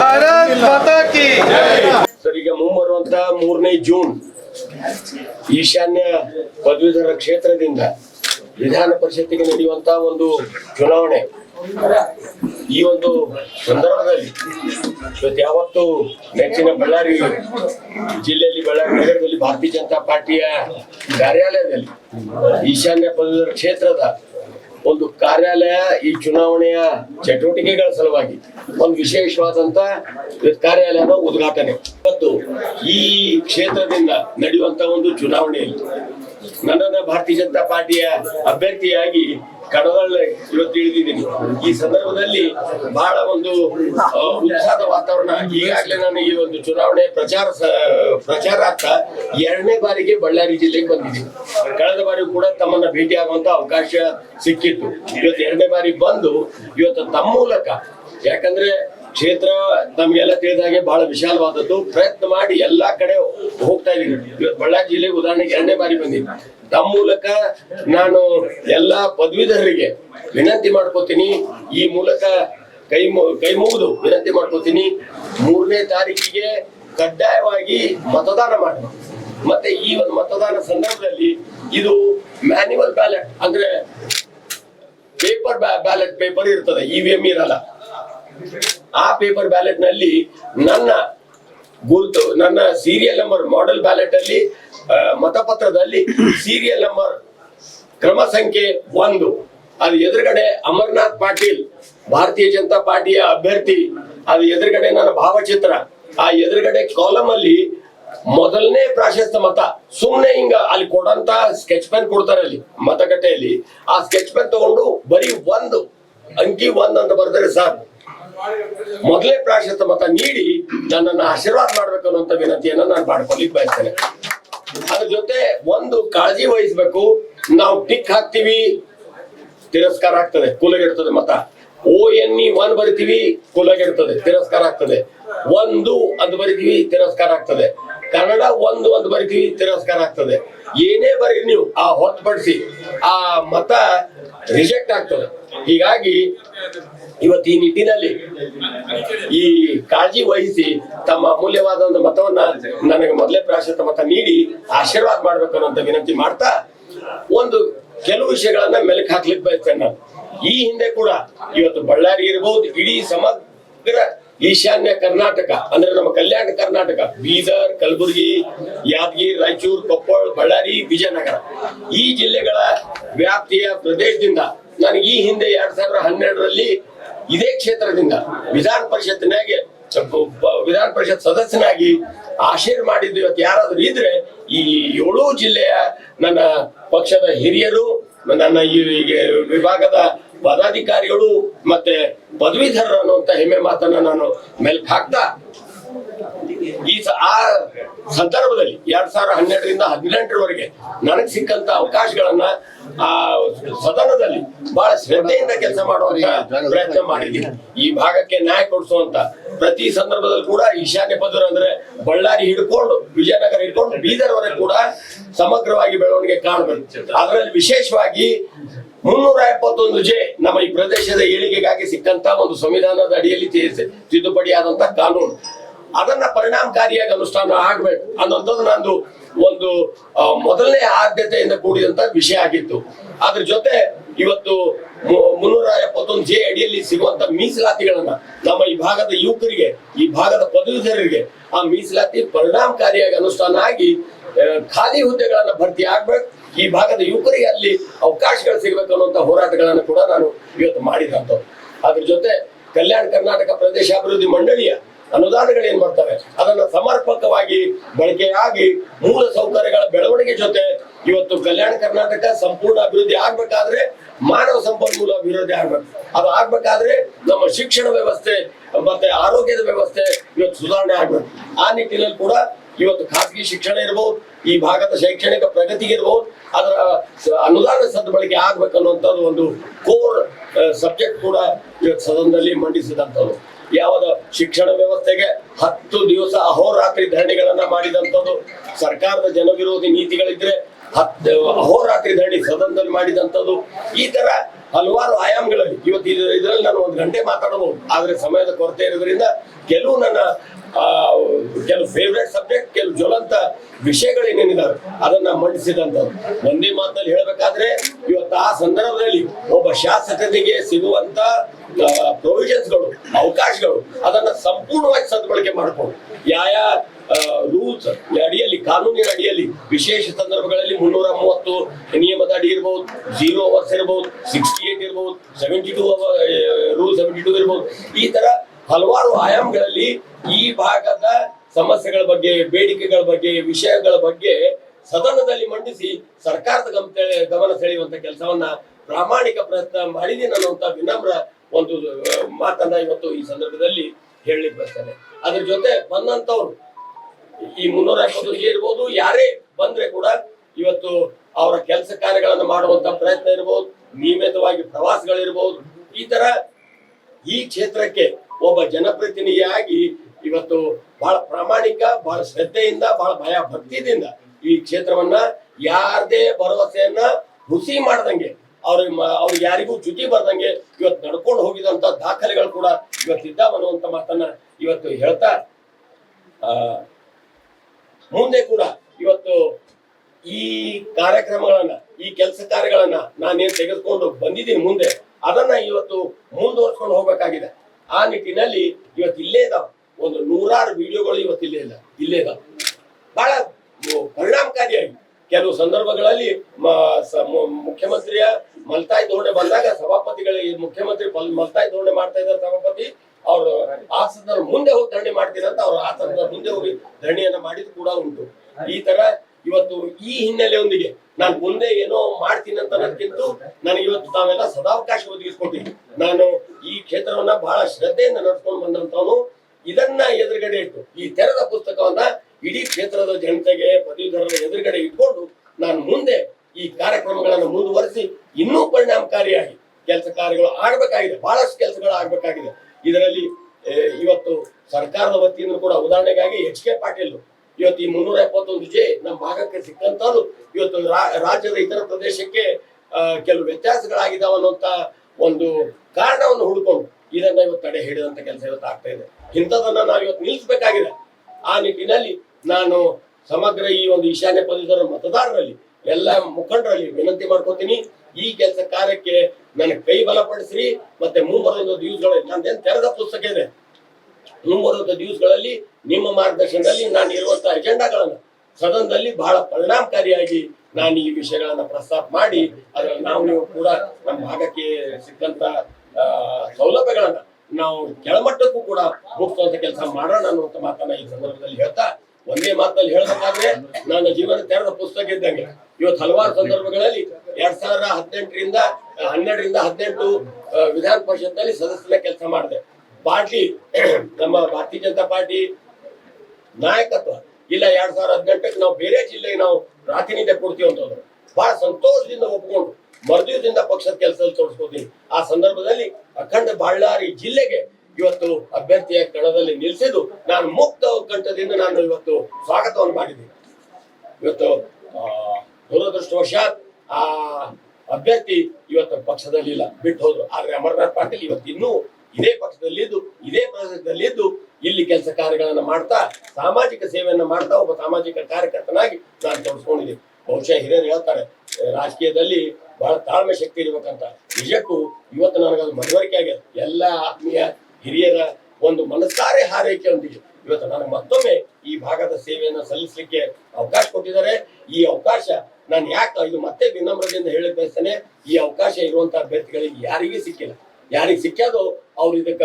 ಭಾರತ್ ಮುಂಬರುವಂತ ಮೂರನೇ ಜೂನ್ ಈಶಾನ್ಯ ಪದವೀಧರ ಕ್ಷೇತ್ರದಿಂದ ವಿಧಾನ ಪರಿಷತ್ತಿಗೆ ನಡೆಯುವಂತ ಒಂದು ಚುನಾವಣೆ. ಈ ಒಂದು ಸಂದರ್ಭದಲ್ಲಿ ಇವತ್ತು ಯಾವತ್ತು ನೆಚ್ಚಿನ ಬಳ್ಳಾರಿ ಜಿಲ್ಲೆಯಲ್ಲಿ ಬಳ್ಳಾರಿ ನಗರದಲ್ಲಿ ಭಾರತೀಯ ಜನತಾ ಪಾರ್ಟಿಯ ಕಾರ್ಯಾಲಯದಲ್ಲಿ ಈಶಾನ್ಯ ಪದವೀಧರ ಕ್ಷೇತ್ರದ ಒಂದು ಕಾರ್ಯಾಲಯ ಈ ಚುನಾವಣೆಯ ಚಟುವಟಿಕೆಗಳ ಸಲುವಾಗಿ ಒಂದು ವಿಶೇಷವಾದಂತ ಕಾರ್ಯಾಲಯದ ಉದ್ಘಾಟನೆ. ಮತ್ತು ಈ ಕ್ಷೇತ್ರದಿಂದ ನಡೆಯುವಂತ ಒಂದು ಚುನಾವಣೆಯಲ್ಲಿ ನನ್ನನ್ನ ಭಾರತೀಯ ಜನತಾ ಪಾರ್ಟಿಯ ಅಭ್ಯರ್ಥಿಯಾಗಿ ಕಣದಲ್ಲ ಇವತ್ತು ಇಳಿದಿದ್ದೀನಿ ಈ ಸಂದರ್ಭದಲ್ಲಿ ಬಹಳ ಒಂದು ಉತ್ಸಾಹದ ವಾತಾವರಣ. ಈಗಾಗಲೇ ನಾನು ಈ ಒಂದು ಚುನಾವಣೆ ಪ್ರಚಾರ ಪ್ರಚಾರ ಪ್ರಚಾರಾರ್ಥ ಎರಡನೇ ಬಾರಿಗೆ ಬಳ್ಳಾರಿ ಜಿಲ್ಲೆಗೆ ಬಂದಿದ್ದೀನಿ. ಕಳೆದ ಬಾರಿ ಕೂಡ ತಮ್ಮನ್ನ ಭೇಟಿ ಆಗುವಂತ ಅವಕಾಶ ಸಿಕ್ಕಿತ್ತು. ಇವತ್ತು ಎರಡನೇ ಬಾರಿ ಬಂದು ಇವತ್ತು ತಮ್ಮ ಮೂಲಕ, ಯಾಕಂದ್ರೆ ಕ್ಷೇತ್ರ ನಮ್ಗೆಲ್ಲ ತಿಳಿದ ಹಾಗೆ ಬಹಳ ವಿಶಾಲವಾದದ್ದು. ಪ್ರಯತ್ನ ಮಾಡಿ ಎಲ್ಲಾ ಕಡೆ ಹೋಗ್ತಾ ಇದೀನಿ ಇವತ್ತು ಬಳ್ಳಾರಿ ಜಿಲ್ಲೆಗೆ ಉದಾಹರಣೆಗೆ ಎರಡನೇ ಬಾರಿ ಬಂದಿದ್ದೀನಿ. ತಮ್ಮ ಮೂಲಕ ನಾನು ಎಲ್ಲಾ ಪದವೀಧರರಿಗೆ ವಿನಂತಿ ಮಾಡ್ಕೋತೀನಿ. ಈ ಮೂಲಕ ಕೈ ಕೈ ಮುಗಿದು ವಿನಂತಿ ಮಾಡ್ಕೋತೀನಿ. ಮೂರನೇ ತಾರೀಕಿಗೆ ಕಡ್ಡಾಯವಾಗಿ ಮತದಾನ ಮಾಡಿ ಮತ್ತೆ ಈ ಒಂದು ಮತದಾನ ಸಂದರ್ಭದಲ್ಲಿ ಇದು ಮ್ಯಾನ್ಯುವಲ್ ಬ್ಯಾಲೆಟ್ ಅಂದ್ರೆ ಪೇಪರ್ ಬ್ಯಾಲೆಟ್ ಪೇಪರ್ ಇರ್ತದೆ. ಇವಿಎಂ ಎಂ ಇರಲ್ಲ. ಆ ಪೇಪರ್ ಬ್ಯಾಲೆಟ್ನಲ್ಲಿ ನನ್ನ ಗುರುತು, ನನ್ನ ಸೀರಿಯಲ್ ನಂಬರ್ ಮಾಡೆಲ್ ಬ್ಯಾಲೆಟ್ ಅಲ್ಲಿ ಮತಪತ್ರದಲ್ಲಿ ಸೀರಿಯಲ್ ನಂಬರ್ ಕ್ರಮ ಸಂಖ್ಯೆ ಒಂದು. ಅದು ಎದುರುಗಡೆ ಅಮರ್ನಾಥ್ ಪಾಟೀಲ್, ಭಾರತೀಯ ಜನತಾ ಪಾರ್ಟಿಯ ಅಭ್ಯರ್ಥಿ. ಅದು ಎದುರುಗಡೆ ನನ್ನ ಭಾವಚಿತ್ರ. ಆ ಎದುರುಗಡೆ ಕಾಲಮ್ ಅಲ್ಲಿ ಮೊದಲನೇ ಪ್ರಾಶಸ್ತ್ಯ ಮತ ಸುಮ್ಮನೆ ಹಿಂಗ ಅಲ್ಲಿ ಕೊಡಂತ ಸ್ಕೆಚ್ ಪೆನ್ ಕೊಡ್ತಾರೆ ಅಲ್ಲಿ, ಮತಗಟ್ಟೆಯಲ್ಲಿ. ಆ ಸ್ಕೆಚ್ ಪೆನ್ ತಗೊಂಡು ಬರೀ ಒಂದು, ಅಂಕಿ ಒಂದ್ ಅಂತ ಬರ್ತಾರೆ ಸರ್. ಮೊದಲೇ ಪ್ರಾಶಸ್ತ್ಯ ಮತ ನೀಡಿ ನನ್ನನ್ನು ಆಶೀರ್ವಾದ ಮಾಡ್ಬೇಕು ಅನ್ನುವಂಥ ವಿನಂತಿಯನ್ನು ನಾನು ಮಾಡ್ಕೊಳ್ಳಿಕ್ ಬಯಸ್ತೇನೆ. ಅದ್ರ ಜೊತೆ ಒಂದು ಕಾಳಜಿ ವಹಿಸ್ಬೇಕು. ನಾವು ಟಿಕ್ ಹಾಕ್ತಿವಿ. ತಿರಸ್ಕಾರ ಆಗ್ತದೆ. ಕೂಲಗೆಡ್ತದೆ ಮತ. ಓ ಎನ್ ಇ ಒನ್ ಬರಿತೀವಿ, ಕೂಲಗೆಡ್ತದೆ. ತಿರಸ್ಕಾರ ಆಗ್ತದೆ. ಒಂದು ಅಂತ ಬರಿತೀವಿ, ತಿರಸ್ಕಾರ ಆಗ್ತದೆ. ಕನ್ನಡ ಒಂದು ಅಂತ ಬರಿತೀವಿ, ತಿರಸ್ಕಾರ ಆಗ್ತದೆ. ಏನೇ ಬರೀ ನೀವು, ಆ ಹೊರತುಪಡಿಸಿ ಆ ಮತ ರಿಜೆಕ್ಟ್ ಆಗ್ತದೆ. ಹೀಗಾಗಿ ಇವತ್ತು ಈ ನಿಟ್ಟಿನಲ್ಲಿ ಈ ಕಾಳಜಿ ವಹಿಸಿ ತಮ್ಮ ಅಮೂಲ್ಯವಾದ ಒಂದು ಮತವನ್ನ ನನಗೆ ಮೊದಲೇ ಪ್ರಾಶಸ್ತ್ಯ ಮತ ನೀಡಿ ಆಶೀರ್ವಾದ ಮಾಡ್ಬೇಕು ಅನ್ನೋಂತ ವಿನಂತಿ ಮಾಡ್ತಾ ಒಂದು ಕೆಲವು ವಿಷಯಗಳನ್ನ ಮೆಲುಕು ಹಾಕ್ಲಿಕ್ಕೆ ಬಯಸ್ತೇನೆ ನಾನು. ಈ ಹಿಂದೆ ಕೂಡ ಇವತ್ತು ಬಳ್ಳಾರಿ ಇರಬಹುದು ಇಡೀ ಸಮಗ್ರ ಈಶಾನ್ಯ ಕರ್ನಾಟಕ, ಅಂದ್ರೆ ನಮ್ಮ ಕಲ್ಯಾಣ ಕರ್ನಾಟಕ, ಬೀದರ್, ಕಲಬುರಗಿ, ಯಾದಗಿರಿ, ರಾಯಚೂರು, ಕೊಪ್ಪಳ, ಬಳ್ಳಾರಿ, ವಿಜಯನಗರ, ಈ ಜಿಲ್ಲೆಗಳ ವ್ಯಾಪ್ತಿಯ ಪ್ರದೇಶದಿಂದ ನನಗೆ ಈ ಹಿಂದೆ ಎರಡ್ ಸಾವಿರದ ಹನ್ನೆರಡರಲ್ಲಿ ಇದೇ ಕ್ಷೇತ್ರದಿಂದ ವಿಧಾನ ಪರಿಷತ್ನಾಗೆ ವಿಧಾನ ಪರಿಷತ್ ಸದಸ್ಯನಾಗಿ ಆಶೀರ್ ಮಾಡಿದ್ದು ಇವತ್ತು ಯಾರಾದ್ರೂ ಇದ್ರೆ ಈ ಏಳು ಜಿಲ್ಲೆಯ ನನ್ನ ಪಕ್ಷದ ಹಿರಿಯರು, ನನ್ನ ಈ ವಿಭಾಗದ ಪದಾಧಿಕಾರಿಗಳು ಮತ್ತೆ ಪದವೀಧರರು ಅನ್ನುವಂತ ಹೆಮ್ಮೆ ಮಾತನ್ನ ನಾನು ಮೆಲ್ಕ್ ಹಾಕ್ತಾ ಈ ಆ ಸಂದರ್ಭದಲ್ಲಿ ಎರಡ್ ಸಾವಿರದ ಹನ್ನೆರಡರಿಂದ ಹದಿನೆಂಟರವರೆಗೆ ನನಗೆ ಸಿಕ್ಕಂತ ಅವಕಾಶಗಳನ್ನ ಆ ಸದನದಲ್ಲಿ ಬಹಳ ಶ್ರದ್ಧೆಯಿಂದ ಕೆಲಸ ಮಾಡುವಂತ ಪ್ರಯತ್ನ ಮಾಡಿದ್ದೀನಿ ಈ ಭಾಗಕ್ಕೆ ನ್ಯಾಯ ಕೊಡಿಸುವಂತ ಪ್ರತಿ ಸಂದರ್ಭದಲ್ಲಿ ಕೂಡ ಈಶಾನ್ಯ ಪದರ ಅಂದ್ರೆ ಬಳ್ಳಾರಿ ಹಿಡ್ಕೊಂಡು, ವಿಜಯನಗರ ಹಿಡ್ಕೊಂಡು, ಬೀದರ್ವರೆಗೆ ಕೂಡ ಸಮಗ್ರವಾಗಿ ಬೆಳವಣಿಗೆ ಕಾಣಬೇಕು. ಅದರಲ್ಲಿ ವಿಶೇಷವಾಗಿ ಮುನ್ನೂರ ಎಪ್ಪತ್ತೊಂದು ಜೆ ನಮ್ಮ ಈ ಪ್ರದೇಶದ ಏಳಿಗೆಗಾಗಿ ಸಿಕ್ಕಂತ ಒಂದು ಸಂವಿಧಾನದ ಅಡಿಯಲ್ಲಿ ತಿದ್ದುಪಡಿ ಆದಂತ ಕಾನೂನು. ಅದನ್ನ ಪರಿಣಾಮಕಾರಿಯಾಗಿ ಅನುಷ್ಠಾನ ಆಗ್ಬೇಕು ಅನ್ನೋಂಥದ್ದು ನಂದು ಒಂದು ಮೊದಲನೇ ಆದ್ಯತೆಯಿಂದ ಕೂಡಿದಂತ ವಿಷಯ ಆಗಿತ್ತು. ಅದ್ರ ಜೊತೆ ಇವತ್ತು ಮುನ್ನೂರ ಎಪ್ಪತ್ತೊಂದು ಜೆ ಅಡಿಯಲ್ಲಿ ಸಿಗುವಂತ ಮೀಸಲಾತಿಗಳನ್ನ ನಮ್ಮ ಈ ಭಾಗದ ಯುವಕರಿಗೆ, ಈ ಭಾಗದ ಪದವೀಧರರಿಗೆ ಆ ಮೀಸಲಾತಿ ಪರಿಣಾಮಕಾರಿಯಾಗಿ ಅನುಷ್ಠಾನ ಆಗಿ ಖಾಲಿ ಹುದ್ದೆಗಳನ್ನ ಭರ್ತಿ ಆಗ್ಬೇಕು. ಈ ಭಾಗದ ಯುವಕರಿಗೆ ಅಲ್ಲಿ ಅವಕಾಶಗಳು ಸಿಗಬೇಕು ಅನ್ನುವಂತ ಹೋರಾಟಗಳನ್ನು ಕೂಡ ನಾನು ಇವತ್ತು ಮಾಡಿದಂಥದ್ದು. ಅದ್ರ ಜೊತೆ ಕಲ್ಯಾಣ ಕರ್ನಾಟಕ ಪ್ರದೇಶ ಅಭಿವೃದ್ಧಿ ಮಂಡಳಿಯ ಅನುದಾನಗಳು ಏನ್ ಬರ್ತವೆ ಅದನ್ನ ಸಮರ್ಪಕವಾಗಿ, ಬಳಕೆಯಾಗಿ ಮೂಲ ಸೌಕರ್ಯಗಳ ಬೆಳವಣಿಗೆ ಜೊತೆ ಇವತ್ತು ಕಲ್ಯಾಣ ಕರ್ನಾಟಕ ಸಂಪೂರ್ಣ ಅಭಿವೃದ್ಧಿ ಆಗ್ಬೇಕಾದ್ರೆ ಮಾನವ ಸಂಪನ್ಮೂಲ ಅಭಿವೃದ್ಧಿ ಆಗ್ಬೇಕು. ಅದು ಆಗ್ಬೇಕಾದ್ರೆ ನಮ್ಮ ಶಿಕ್ಷಣ ವ್ಯವಸ್ಥೆ, ಮತ್ತೆ ಆರೋಗ್ಯದ ವ್ಯವಸ್ಥೆ ಇವತ್ತು ಸುಧಾರಣೆ ಆಗ್ಬೇಕು. ಆ ನಿಟ್ಟಿನಲ್ಲಿ ಕೂಡ ಇವತ್ತು ಖಾಸಗಿ ಶಿಕ್ಷಣ ಇರಬಹುದು ಈ ಭಾಗದ ಶೈಕ್ಷಣಿಕ ಪ್ರಗತಿಗೆ ಇರಬಹುದು ಅದರ ಅನುದಾನ ಸದ್ಬಳಕೆ ಆಗ್ಬೇಕು ಅನ್ನುವಂಥದ್ದು ಒಂದು ಕೋರ್ ಸಬ್ಜೆಕ್ಟ್ ಕೂಡ ಇವತ್ತು ಸದನದಲ್ಲಿ ಮಂಡಿಸಿದಂಥದ್ದು. ಯಾವದ ಶಿಕ್ಷಣ ವ್ಯವಸ್ಥೆಗೆ ಹತ್ತು ದಿವಸ ಅಹೋರಾತ್ರಿ ಧರಣಿಗಳನ್ನ ಮಾಡಿದಂಥದ್ದು. ಸರ್ಕಾರದ ಜನವಿರೋಧಿ ನೀತಿಗಳಿದ್ರೆ ಹತ್ತು ಅಹೋರಾತ್ರಿ ಧರಣಿ ಸದನದಲ್ಲಿ ಮಾಡಿದಂಥದ್ದು. ಈ ತರ ಹಲವಾರು ಆಯಾಮಗಳಲ್ಲಿ ಇವತ್ತು ಇದು- ಇದರಲ್ಲಿ ನಾನು ಒಂದು ಗಂಟೆ ಮಾತಾಡಬಹುದು. ಆದ್ರೆ ಸಮಯದ ಕೊರತೆ ಇರೋದ್ರಿಂದ ಕೆಲವು ನನ್ನ ಕೆಲವು ಫೇವ್ರೆಟ್ ಸಬ್ಜೆಕ್ಟ್ ಕೆಲವು ಜ್ವಲಂತ ವಿಷಯಗಳೇನೇನಿದಾವೆ, ಅದನ್ನ ಮಂಡಿಸಿದಂಥದ್ದು. ಒಂದೇ ಮಾತಲ್ಲಿ ಹೇಳಬೇಕಾದ್ರೆ, ಇವತ್ತು ಆ ಸಂದರ್ಭದಲ್ಲಿ ಒಬ್ಬ ಶಾಸಕರಿಗೆ ಸಿಗುವಂತ ಪ್ರೊವಿಷನ್ಸ್ಗಳು ಅವಕಾಶಗಳು, ಅದನ್ನ ಸಂಪೂರ್ಣವಾಗಿ ಸದ್ಬಳಕೆ ಮಾಡಿಕೊಂಡು ಯಾವ ರೂಲ್ಸ್ ಅಡಿಯಲ್ಲಿ, ಕಾನೂನಿನ ಅಡಿಯಲ್ಲಿ, ವಿಶೇಷ ಸಂದರ್ಭಗಳಲ್ಲಿ ಮುನ್ನೂರ ಮೂವತ್ತು ನಿಯಮದ ಅಡಿ ಇರಬಹುದು ಜೀರೋ ಅವರ್ಸ್ ಇರಬಹುದು ಸಿಕ್ಸ್ಟಿ ಏಟ್ ಇರಬಹುದು seventy two rule seventy two ಇರಬಹುದು ಈ ತರ ಹಲವಾರು ಆಯಾಮಗಳಲ್ಲಿ ಈ ಭಾಗದ ಸಮಸ್ಯೆಗಳ ಬಗ್ಗೆ, ಬೇಡಿಕೆಗಳ ಬಗ್ಗೆ, ವಿಷಯಗಳ ಬಗ್ಗೆ ಸದನದಲ್ಲಿ ಮಂಡಿಸಿ ಸರ್ಕಾರದ ಗಮನ ಸೆಳೆಯುವಂತ ಕೆಲಸವನ್ನ ಪ್ರಾಮಾಣಿಕ ಪ್ರಯತ್ನ ಮಾಡಿದ್ದೀನಿ ಅನ್ನುವಂತ ವಿನಮ್ರ ಒಂದು ಮಾತನ್ನ ಇವತ್ತು ಈ ಸಂದರ್ಭದಲ್ಲಿ ಹೇಳಿ ಬರ್ತೇನೆ. ಅದ್ರ ಜೊತೆ ಬಂದಂತವ್ರು, ಈ ಮುನ್ನೂರ ಎಪ್ಪತ್ತು ಇರ್ಬೋದು, ಯಾರೇ ಬಂದ್ರೆ ಕೂಡ ಇವತ್ತು ಅವರ ಕೆಲಸ ಕಾರ್ಯಗಳನ್ನು ಮಾಡುವಂತ ಪ್ರಯತ್ನ ಇರ್ಬೋದು, ನಿಯಮಿತವಾಗಿ ಪ್ರವಾಸಗಳಿರ್ಬೋದು, ಈ ತರ ಈ ಕ್ಷೇತ್ರಕ್ಕೆ ಒಬ್ಬ ಜನಪ್ರತಿನಿಧಿಯಾಗಿ ಇವತ್ತು ಬಹಳ ಪ್ರಾಮಾಣಿಕ, ಬಹಳ ಶ್ರದ್ಧೆಯಿಂದ, ಬಹಳ ಭಯ ಭಕ್ತಿಯಿಂದ ಈ ಕ್ಷೇತ್ರವನ್ನ ಯಾರದೇ ಭರವಸೆಯನ್ನ ಹುಸಿ ಮಾಡ್ದಂಗೆ ಅವ್ರ ಅವ್ರ ಯಾರಿಗೂ ಜೊತೆ ಬರ್ದಂಗೆ ಇವತ್ತು ನಡ್ಕೊಂಡು ಹೋಗಿದಂತ ದಾಖಲೆಗಳು ಕೂಡ ಇವತ್ತಿದ್ದಾವ ಅನ್ನುವಂತ ಮಾತನ್ನ ಇವತ್ತು ಹೇಳ್ತಾ, ಆ, ಮುಂದೆ ಕೂಡ ಇವತ್ತು ಈ ಕಾರ್ಯಕ್ರಮಗಳನ್ನ, ಈ ಕೆಲಸ ಕಾರ್ಯಗಳನ್ನ ನಾನೇನ್ ತೆಗೆದುಕೊಂಡು ಬಂದಿದ್ದೀನಿ ಮುಂದೆ, ಅದನ್ನ ಇವತ್ತು ಮುಂದುವರ್ಸ್ಕೊಂಡು ಹೋಗ್ಬೇಕಾಗಿದೆ. ಆ ನಿಟ್ಟಿನಲ್ಲಿ ಇವತ್ತು ಇಲ್ಲೇ ಇದಾವ. ಒಂದು ನೂರಾರು ವಿಡಿಯೋಗಳು ಇವತ್ತು ಇಲ್ಲೇ ಇಲ್ಲ, ಇಲ್ಲೇ ಇದಾವ. ಬಹಳ ಪರಿಣಾಮಕಾರಿಯಾಗಿ. ಕೆಲವು ಸಂದರ್ಭಗಳಲ್ಲಿ ಮುಖ್ಯಮಂತ್ರಿಯ ಮಲ್ತಾಯಿ ಧೋರಣೆ ಬಂದಾಗ ಸಭಾಪತಿಗಳಿಗೆ ಮುಖ್ಯಮಂತ್ರಿ ಮಲ್ತಾಯಿ ಧೋರಣೆ ಮಾಡ್ತಾ ಇದ್ದಾರೆ ಸಭಾಪತಿ. ಅವರು ಆಸನದ ಮುಂದೆ ಹೋಗಿ ಧರಣಿ ಮಾಡ್ತೀರಂತ ಅವ್ರು ಆಸನದ ಮುಂದೆ ಹೋಗಿ ಧರಣಿಯನ್ನ ಮಾಡಿದ ಕೂಡ ಉಂಟು. ಈ ತರ ಇವತ್ತು ಈ ಹಿನ್ನೆಲೆಯೊಂದಿಗೆ ನಾನು ಮುಂದೆ ಏನೋ ಮಾಡ್ತೀನಿ ಅಂತ ಅನ್ನೋದಕ್ಕಿಂತ ನನಗೆ ಇವತ್ತು ತಾವೆಲ್ಲ ಸದಾವಕಾಶ ಒದಗಿಸ್ಕೊಟ್ಟಿದ್ದೀನಿ ನಾನು ಈ ಕ್ಷೇತ್ರವನ್ನ ಬಹಳ ಶ್ರದ್ಧೆಯಿಂದ ನಡೆಸ್ಕೊಂಡು ಬಂದಂತವನು ಇದನ್ನ ಎದುರುಗಡೆ ಇಟ್ಟು ಈ ತೆರೆದ ಪುಸ್ತಕವನ್ನ ಇಡೀ ಕ್ಷೇತ್ರದ ಜನತೆಗೆ ಪದವೀಧರರ ಎದುರುಗಡೆ ಇಟ್ಕೊಂಡು ನಾನು ಮುಂದೆ ಈ ಕಾರ್ಯಕ್ರಮಗಳನ್ನು ಮುಂದುವರಿಸಿ ಇನ್ನೂ ಪರಿಣಾಮಕಾರಿಯಾಗಿ ಕೆಲಸ ಕಾರ್ಯಗಳು ಆಗಬೇಕಾಗಿದೆ. ಬಹಳಷ್ಟು ಕೆಲಸಗಳು ಆಗಬೇಕಾಗಿದೆ. ಇದರಲ್ಲಿ ಇವತ್ತು ಸರ್ಕಾರದ ವತಿಯಿಂದ ಕೂಡ ಉದಾಹರಣೆಗಾಗಿ ಎಚ್ ಕೆ ಪಾಟೀಲ್ ಇವತ್ತು ಈ ಮುನ್ನೂರ ಎಪ್ಪತ್ತೊಂದು ಜೆ ನಮ್ಮ ಭಾಗಕ್ಕೆ ಸಿಕ್ಕಂತದ್ದು ಇವತ್ತು ರಾಜ್ಯದ ಇತರ ಪ್ರದೇಶಕ್ಕೆ ಕೆಲವು ವ್ಯತ್ಯಾಸಗಳಾಗಿದಾವ ಅನ್ನುವಂತ ಒಂದು ಕಾರಣವನ್ನು ಹುಡ್ಕೊಂಡು ಇದನ್ನ ಇವತ್ತು ತಡೆ ಹಿಡಿದಂತ ಕೆಲಸ ಇವತ್ತು ಆಗ್ತಾ ಇದೆ. ಇಂಥದನ್ನ ನಾವು ಇವತ್ತು ನಿಲ್ಲಿಸಬೇಕಾಗಿದೆ. ಆ ನಿಟ್ಟಿನಲ್ಲಿ ನಾನು ಸಮಗ್ರ ಈ ಒಂದು ಈಶಾನ್ಯ ಪ್ರದೇಶದ ಮತದಾರರಲ್ಲಿ, ಎಲ್ಲ ಮುಖಂಡರಲ್ಲಿ ವಿನಂತಿ ಮಾಡ್ಕೊತೀನಿ, ಈ ಕೆಲಸ ಕಾರ್ಯಕ್ಕೆ ನನ್ನ ಕೈ ಬಲಪಡಿಸ್ರಿ, ಮತ್ತೆ ಮುಂಬರುವ ದಿವಸಗಳಲ್ಲಿ ನಂದೇನು ತೆರೆದ ಪುಸ್ತಕ ಇದೆ ಮುಂಬರುವ ದಿವಸಗಳಲ್ಲಿ ನಿಮ್ಮ ಮಾರ್ಗದರ್ಶನದಲ್ಲಿ ನಾನು ಇರುವಂತ ಅಜೆಂಡಾಗಳನ್ನು, ಸದನದಲ್ಲಿ ಬಹಳ ಪರಿಣಾಮಕಾರಿಯಾಗಿ ನಾನು ಈ ವಿಷಯಗಳನ್ನ ಪ್ರಸ್ತಾಪ ಮಾಡಿ, ಅದ್ರಲ್ಲಿ ನಾವು ನೀವು ಕೂಡ ನಮ್ಮ ಭಾಗಕ್ಕೆ ಸಿಕ್ಕಂತ ಸೌಲಭ್ಯಗಳನ್ನ ನಾವು ಕೆಳಮಟ್ಟಕ್ಕೂ ಕೂಡ ಮುಗಿಸುವಂತ ಕೆಲಸ ಮಾಡೋಣ ಅನ್ನುವಂತ ಮಾತನ್ನ ಈ ಸಂದರ್ಭದಲ್ಲಿ ಹೇಳ್ತಾ ಒಂದೇ ಮಾತಲ್ಲಿ ಹೇಳಬೇಕಾದ್ರೆ ನನ್ನ ಜೀವನ ತೆರೆದ ಪುಸ್ತಕ ಇದ್ದಂಗೆ. ಇವತ್ತು ಹಲವಾರು ಸಂದರ್ಭಗಳಲ್ಲಿ ಎರಡ್ ಸಾವಿರದ ಹದಿನೆಂಟರಿಂದ, ಹನ್ನೆರಡರಿಂದ ಹದಿನೆಂಟು ವಿಧಾನ ಪರಿಷತ್ನಲ್ಲಿ ಸದಸ್ಯರ ಕೆಲಸ ಮಾಡಿದೆ. ಪಾರ್ಟಿ, ನಮ್ಮ ಭಾರತೀಯ ಜನತಾ ಪಾರ್ಟಿ ನಾಯಕತ್ವ. ಇಲ್ಲ, ಎರಡ್ ಸಾವಿರದ ಹದಿನೆಂಟಕ್ಕೆ ನಾವು ಬೇರೆ ಜಿಲ್ಲೆಗೆ ನಾವು ಪ್ರಾತಿನಿಧ್ಯ ಕೊಡ್ತೀವಿ ಅಂತಂದ್ರು ಬಹಳ ಸಂತೋಷದಿಂದ ಒಪ್ಕೊಂಡು ಮರುದಿವಸದಿಂದ ಪಕ್ಷದ ಕೆಲಸದಲ್ಲಿ ತೋರಿಸ್ಕೋತೀನಿ ಆ ಸಂದರ್ಭದಲ್ಲಿ ಅಖಂಡ ಬಳ್ಳಾರಿ ಜಿಲ್ಲೆಗೆ ಇವತ್ತು ಅಭ್ಯರ್ಥಿಯ ಕಣದಲ್ಲಿ ನಿಲ್ಲಿಸಿದ್ದು ನಾನು ಮುಕ್ತ ಕಂಠದಿಂದ ನಾನು ಇವತ್ತು ಸ್ವಾಗತವನ್ನು ಮಾಡಿದ್ದೀನಿ ಇವತ್ತು ದುರದೃಷ್ಟವಶಾತ್ ಆ ಅಭ್ಯರ್ಥಿ ಇವತ್ತು ಪಕ್ಷದಲ್ಲಿ ಇಲ್ಲ. ಬಿಟ್ಟು ಹೋದ್ರು. ಆದ್ರೆ ಅಮರನಾಥ್ ಪಾಟೀಲ್ ಇವತ್ತು ಇನ್ನೂ ಇದೇ ಪಕ್ಷದಲ್ಲಿದ್ದು, ಇದೇ ಪ್ರದೇಶದಲ್ಲಿದ್ದು ಇಲ್ಲಿ ಕೆಲಸ ಕಾರ್ಯಗಳನ್ನ ಮಾಡ್ತಾ, ಸಾಮಾಜಿಕ ಸೇವೆಯನ್ನ ಮಾಡ್ತಾ ಒಬ್ಬ ಸಾಮಾಜಿಕ ಕಾರ್ಯಕರ್ತನಾಗಿ ನಾನು ತೋರಿಸ್ಕೊಂಡಿದ್ದೆ ಬಹುಶಃ ಹಿರಿಯರು ಹೇಳ್ತಾರೆ ರಾಜಕೀಯದಲ್ಲಿ ಬಹಳ ತಾಳ್ಮೆ ಶಕ್ತಿ ಇರ್ಬೇಕಂತ. ನಿಜಕ್ಕೂ ಇವತ್ತು ನನಗದು ಮನವರಿಕೆ ಆಗಿದೆ. ಎಲ್ಲ ಆತ್ಮೀಯ ಹಿರಿಯರ ಒಂದು ಮನಸ್ಸಾರೆ ಹಾರೈಕೆಯೊಂದಿಗೆ ಇವತ್ತು ನಾನು ಮತ್ತೊಮ್ಮೆ ಈ ಭಾಗದ ಸೇವೆಯನ್ನು ಸಲ್ಲಿಸಲಿಕ್ಕೆ ಅವಕಾಶ ಕೊಟ್ಟಿದ್ದಾರೆ. ಈ ಅವಕಾಶ ನಾನು ಯಾಕೆ ಇದು ಮತ್ತೆ ವಿನಮ್ರದಿಂದ ಹೇಳಕ್ ಬಯಸ್ತೇನೆ. ಈ ಅವಕಾಶ ಇರುವಂತ ಅಭ್ಯರ್ಥಿಗಳಿಗೆ ಯಾರಿಗೂ ಸಿಕ್ಕಿಲ್ಲ. ಯಾರಿಗೆ ಸಿಕ್ಕೋದು ಅವ್ರು ಇದಕ್ಕ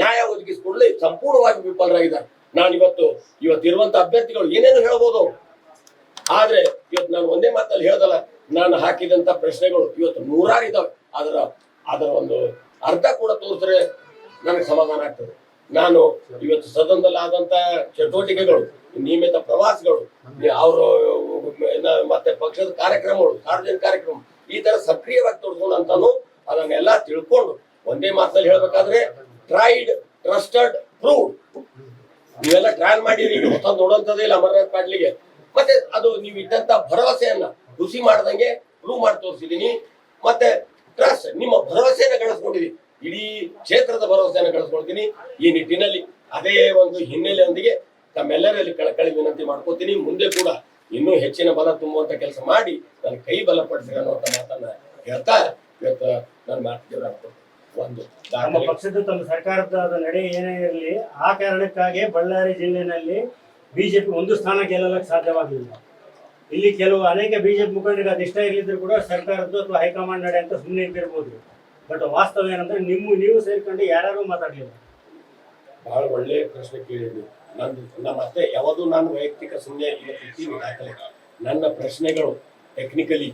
ನ್ಯಾಯ ಒದಗಿಸಿಕೊಳ್ಳಿ, ಸಂಪೂರ್ಣವಾಗಿ ವಿಫಲರಾಗಿದ್ದಾರೆ. ನಾನು ಇವತ್ತು ಇವತ್ತು ಇರುವಂತ ಅಭ್ಯರ್ಥಿಗಳು ಏನೇನು ಅವ್ರು. ಆದ್ರೆ ಇವತ್ತು ನಾನು ಒಂದೇ ಮಾತಲ್ಲಿ ಹೇಳ್ದಲ್ಲ, ನಾನು ಹಾಕಿದಂತ ಪ್ರಶ್ನೆಗಳು ಇವತ್ತು ನೂರಾರು ಇದಾವೆ. ಅದರ ಅದರ ಒಂದು ಅರ್ಥ ಕೂಡ ತೋರಿಸಿದ್ರೆ ನನಗೆ ಸಮಾಧಾನ ಆಗ್ತದೆ. ನಾನು ಇವತ್ತು ಸದನದಲ್ಲಿ ಆದಂತ ಚಟುವಟಿಕೆಗಳು, ನಿಯಮಿತ ಪ್ರವಾಸಗಳು, ಅವರು ಮತ್ತೆ ಪಕ್ಷದ ಕಾರ್ಯಕ್ರಮಗಳು, ಸಾರ್ವಜನಿಕ ಕಾರ್ಯಕ್ರಮ, ಈ ತರ ಸಕ್ರಿಯವಾಗಿ ತೋರಿಸ್ಕೊಂಡಂತಾನು ಅದನ್ನೆಲ್ಲ ತಿಳ್ಕೊಂಡು ಒಂದೇ ಮಾತಲ್ಲಿ ಹೇಳ್ಬೇಕಾದ್ರೆ ಟ್ರೈಡ್ ಟ್ರಸ್ಟೆಡ್ ಪ್ರೂವ್ಡ್ ನೀವೆಲ್ಲ ಟ್ರಯಲ್ ಮಾಡಿರಿ ಹೊಸ ನೋಡೋಂಥದ್ದೇ ಇಲ್ಲ ಅಮರನಾಥ್ ಪಾಟ್ಲಿಗೆ. ಮತ್ತೆ ಅದು ನೀವು ಇದ್ದಂತ ಭರವಸೆಯನ್ನ ಹುಸಿ ಮಾಡ್ದಂಗೆ ಪ್ರೂವ್ ಮಾಡಿ ತೋರಿಸಿದೀನಿ ಮತ್ತೆ ಟ್ರಸ್ಟ್ ನಿಮ್ಮ ಭರವಸೆಯನ್ನ ಗಳಿಸ್ಕೊಂಡಿದ್ದೀನಿ. ಇಡೀ ಕ್ಷೇತ್ರದ ಭರವಸೆಯನ್ನು ಕಳಿಸ್ಕೊಳ್ತೀನಿ ಈ ನಿಟ್ಟಿನಲ್ಲಿ ಅದೇ ಒಂದು ಹಿನ್ನೆಲೆಯೊಂದಿಗೆ ತಮ್ಮೆಲ್ಲರಲ್ಲಿ ಕಳಕಳಿ ವಿನಂತಿ ಮಾಡ್ಕೋತೀನಿ. ಮುಂದೆ ಕೂಡ ಇನ್ನೂ ಹೆಚ್ಚಿನ ಬಲ ತುಂಬುವಂತ ಕೆಲಸ ಮಾಡಿ ನನ್ನ ಕೈ ಬಲಪಡಿಸಿ ಅನ್ನುವಂತ ಮಾತನ್ನ ಹೇಳ್ತಾ ಇವತ್ತು ನನ್ನ ಮಾತು ಒಂದು ನಮ್ಮ ಪಕ್ಷದ ತಮ್ಮ ಸರ್ಕಾರದ ನಡೆ ಏನೇ ಇರಲಿ ಆ ಕಾರಣಕ್ಕಾಗಿ ಬಳ್ಳಾರಿ ಜಿಲ್ಲೆನಲ್ಲಿ ಬಿಜೆಪಿ ಒಂದು ಸ್ಥಾನ ಗೆಲ್ಲಲಕ್ಕೆ ಸಾಧ್ಯವಾಗಲಿಲ್ಲ. ಇಲ್ಲಿ ಕೆಲವು ಅನೇಕ ಬಿಜೆಪಿ ಮುಖಂಡರಿಗೆ ಅದು ಇಷ್ಟ ಇರಲಿದ್ರು ಕೂಡ ಸರ್ಕಾರದ್ದು ಅಥವಾ ಹೈಕಮಾಂಡ್ ನಡೆ ಅಂತ ಸುಮ್ಮನೆ ಇದ್ದಿರ್ಬೋದು. ಬಟ್ ವಾಸ್ತವ ಏನಂದ್ರೆ ನಿಮ್ಮ ನೀವು ಸೇರ್ಕೊಂಡು ಯಾರ್ಯಾರು ಮಾತಾಡಲಿಲ್ಲ. ಬಹಳ ಒಳ್ಳೆ ಪ್ರಶ್ನೆ ಕೇಳಿದ್ವಿ ನಂದು ನಮ್ಮ ಅತ್ತೆ ಯಾವುದು ನಾನು ವೈಯಕ್ತಿಕ ಸುಮ್ಮನೆ ಇವತ್ತಿರ್ತೀನಿ ದಾಖಲೆ ನನ್ನ ಪ್ರಶ್ನೆಗಳು ಟೆಕ್ನಿಕಲಿ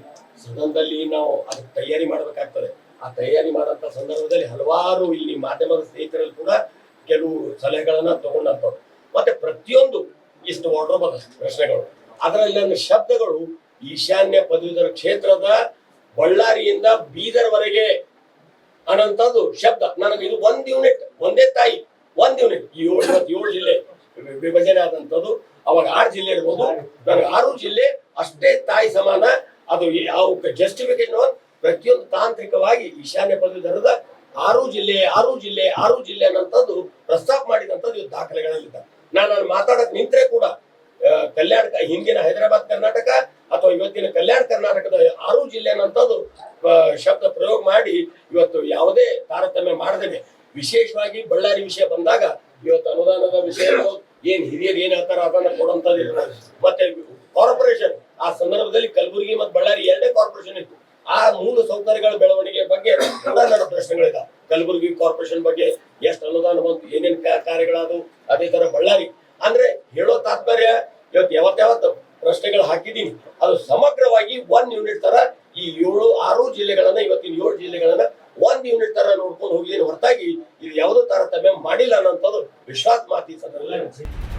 ಸದನದಲ್ಲಿ ನಾವು ಅದಕ್ಕೆ ತಯಾರಿ ಮಾಡಬೇಕಾಗ್ತದೆ. ಆ ತಯಾರಿ ಮಾಡೋಂಥ ಸಂದರ್ಭದಲ್ಲಿ ಹಲವಾರು ಇಲ್ಲಿ ಮಾಧ್ಯಮದ ಸ್ನೇಹಿತರಲ್ಲಿ ಕೂಡ ಕೆಲವು ಸಲಹೆಗಳನ್ನ ತಗೊಂಡಂಥವ್ರು. ಮತ್ತೆ ಪ್ರತಿಯೊಂದು ಇಷ್ಟು ಅದ ಪ್ರಶ್ನೆಗಳು. ಅದರಲ್ಲಿ ನನ್ನ ಶಬ್ದಗಳು ಈಶಾನ್ಯ ಪದವೀಧರ ಕ್ಷೇತ್ರದ ಬಳ್ಳಾರಿಯಿಂದ ಬೀದರ್ವರೆಗೆ ಅನ್ನೋಂಥದ್ದು ಶಬ್ದ. ನನಗೆ ಇದು ಒಂದ್ ಯೂನಿಟ್ ಒಂದೇ ತಾಯಿ, ಒಂದ್ ಯೂನಿಟ್ ಏಳು ಏಳು ಜಿಲ್ಲೆ. ವಿಭಜನೆ ಆದಂಥದ್ದು ಅವಾಗ ಆರು ಜಿಲ್ಲೆ ಇರ್ಬೋದು. ನನಗೆ ಆರು ಜಿಲ್ಲೆ, ಅಷ್ಟೇ ತಾಯಿ ಸಮಾನ. ಅದು ಯಾವ ಜಸ್ಟಿಫಿಕೇಶನ್ ಪ್ರತಿಯೊಂದು ತಾಂತ್ರಿಕವಾಗಿ ಈಶಾನ್ಯ ಪದವೀಧರದ ಆರು ಜಿಲ್ಲೆ ಆರು ಜಿಲ್ಲೆ ಆರು ಜಿಲ್ಲೆ ಅನ್ನೋಂಥದ್ದು ಪ್ರಸ್ತಾಪ ಮಾಡಿದಂಥದ್ದು ಇವತ್ತು ದಾಖಲೆಗಳಲ್ಲಿದ್ದ. ನಾನು ನಾನು ಮಾತಾಡಕ್ ನಿಂತ್ರೆ ಕೂಡ ಕಲ್ಯಾಣ ಹಿಂದಿನ ಹೈದರಾಬಾದ್, ಕರ್ನಾಟಕ ಅಥವಾ ಇವತ್ತಿನ ಕಲ್ಯಾಣ ಕರ್ನಾಟಕದ ಆರು ಜಿಲ್ಲೆ ಅನ್ನೋಂಥದ್ದು ಆ, ಶಬ್ದ ಪ್ರಯೋಗ ಮಾಡಿ ಇವತ್ತು ಯಾವುದೇ ತಾರತಮ್ಯ ಮಾಡದೇನೆ ವಿಶೇಷವಾಗಿ ಬಳ್ಳಾರಿ ವಿಷಯ ಬಂದಾಗ ಇವತ್ತು ಅನುದಾನದ ವಿಷಯ ಏನ್ ಹಿರಿಯರು ಏನ್ ಹೇಳ್ತಾರ ಅದನ್ನ ಇರ್ತದೆ. ಮತ್ತೆ ಕಾರ್ಪೊರೇಷನ್ ಆ ಸಂದರ್ಭದಲ್ಲಿ ಕಲಬುರಗಿ ಮತ್ತು ಬಳ್ಳಾರಿ ಎರಡೇ ಕಾರ್ಪೊರೇಷನ್ ಇತ್ತು. ಆ ಮೂಲ ಸೌಕರ್ಯಗಳ ಬೆಳವಣಿಗೆ ಬಗ್ಗೆ ಕೂಡ ನನ್ನ ಕಲಬುರಗಿ ಕಾರ್ಪೊರೇಷನ್ ಬಗ್ಗೆ ಎಷ್ಟು ಅನುದಾನ ಬಂತು, ಏನೇನ್ ಕಾರ್ಯಗಳಾದವು, ಅದೇ ತರ ಬಳ್ಳಾರಿ. ಅಂದ್ರೆ ಹೇಳೋ ತಾತ್ಪರ್ಯ ಇವತ್ತು ಯಾವತ್ತಾವತ್ತು ಪ್ರಶ್ನೆಗಳು ಹಾಕಿದ್ದೀನಿ. ಅದು ಸಮಗ್ರವಾಗಿ ಒನ್ ಯೂನಿಟ್ ತರ ಈ ಏಳು, ಆರು ಜಿಲ್ಲೆಗಳನ್ನ, ಇವತ್ತಿನ ಏಳು ಜಿಲ್ಲೆಗಳನ್ನ ಒಂದ್ ಯೂನಿಟ್ ತರ ನೋಡ್ಕೊಂಡು ಹೋಗ್ಲಿ ಹೊರತಾಗಿ ಇದು ಯಾವುದೋ ತಾರತಮ್ಯ ಮಾಡಿಲ್ಲ ಅನ್ನೋಂಥದ್ದು ವಿಶ್ವಾಸ ಮಾತಿ ಸಂದರ್ಭದಲ್ಲಿ